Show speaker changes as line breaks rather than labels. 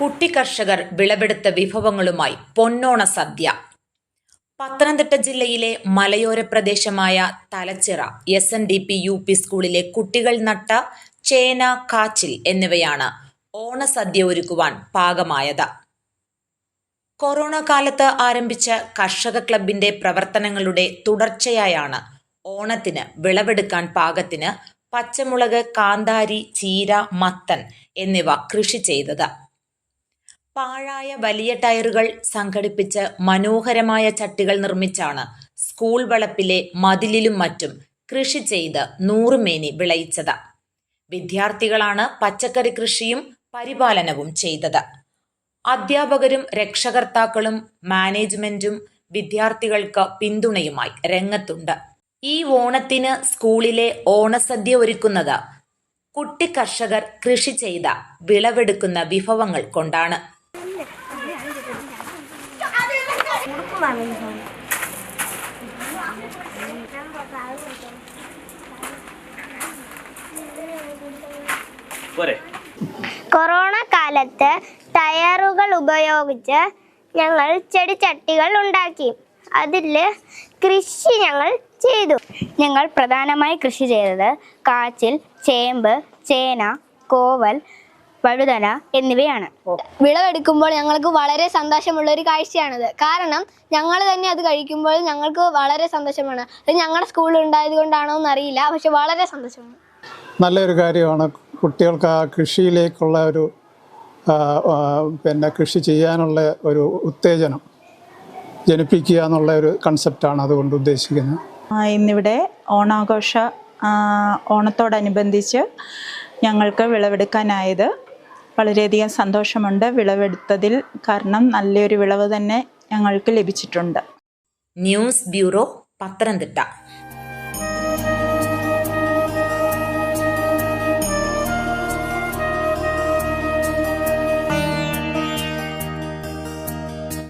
കുട്ടിക്കർഷകർ വിളവെടുത്ത വിഭവങ്ങളുമായി പൊന്നോണ സദ്യ. പത്തനംതിട്ട ജില്ലയിലെ മലയോര പ്രദേശമായ Thalachira S N D P U P സ്കൂളിലെ കുട്ടികൾ നട്ട ചേന കാച്ചിൽ എന്നിവയാണ് ഓണസദ്യ ഒരുക്കുവാൻ പാകമായത്. കൊറോണ കാലത്ത് ആരംഭിച്ച കർഷക ക്ലബിന്റെ പ്രവർത്തനങ്ങളുടെ തുടർച്ചയായാണ് ഓണത്തിന് വിളവെടുക്കാൻ പാകത്തിന് പച്ചമുളക് കാന്താരി ചീര മത്തൻ എന്നിവ കൃഷി ചെയ്തത്. പാഴായ വലിയ ടയറുകൾ സംഘടിപ്പിച്ച് മനോഹരമായ ചട്ടികൾ നിർമ്മിച്ചാണ് സ്കൂൾ വളപ്പിലെ മതിലിലും മറ്റും കൃഷി ചെയ്ത് നൂറുമേനി വിളയിച്ചത്. വിദ്യാർത്ഥികളാണ് പച്ചക്കറി കൃഷിയും പരിപാലനവും ചെയ്തത്. അധ്യാപകരും രക്ഷകർത്താക്കളും മാനേജ്മെന്റും വിദ്യാർത്ഥികൾക്ക് പിന്തുണയുമായി രംഗത്തുണ്ട്. ഈ ഓണത്തിന് സ്കൂളിലെ ഓണസദ്യ ഒരുക്കുന്നത് കുട്ടി കർഷകർ കൃഷി ചെയ്ത വിളവെടുക്കുന്ന വിഭവങ്ങൾ കൊണ്ടാണ്.
കൊറോണ കാലത്ത് ടയറുകൾ ഉപയോഗിച്ച് ഞങ്ങൾ ചെടിച്ചട്ടികൾ ഉണ്ടാക്കി. അതിൽ കൃഷി ഞങ്ങൾ ചെയ്തു. ഞങ്ങൾ പ്രധാനമായി കൃഷി ചെയ്തത് കാച്ചിൽ ചേമ്പ് ചേന കോവൽ വഴുതന എന്നിവയാണ്.
വിളവെടുക്കുമ്പോൾ ഞങ്ങൾക്ക് വളരെ സന്തോഷമുള്ള ഒരു കാഴ്ചയാണത്. കാരണം ഞങ്ങൾ തന്നെ അത് കഴിക്കുമ്പോൾ ഞങ്ങൾക്ക് വളരെ സന്തോഷമാണ്. അത് ഞങ്ങളുടെ സ്കൂളിൽ ഉണ്ടായത് കൊണ്ടാണോ എന്നറിയില്ല പക്ഷെ വളരെ സന്തോഷമാണ്.
നല്ലൊരു കാര്യമാണ് കുട്ടികൾക്ക് ആ കൃഷിയിലേക്കുള്ള ഒരു പിന്നെ കൃഷി ചെയ്യാനുള്ള ഒരു ഉത്തേജനം ജനിപ്പിക്കുക എന്നുള്ള ഒരു കൺസെപ്റ്റാണ് അതുകൊണ്ട് ഉദ്ദേശിക്കുന്നത്.
ആ, ഇന്നിവിടെ ഓണാഘോഷ ഓണത്തോടനുബന്ധിച്ച് ഞങ്ങൾക്ക് വിളവെടുക്കാനായത് വളരെയധികം സന്തോഷമുണ്ട്. വിളവെടുത്തതിൽ കാരണം നല്ലൊരു വിളവ് തന്നെ ഞങ്ങൾക്ക് ലഭിച്ചിട്ടുണ്ട്.
News bureau Pathanamthitta.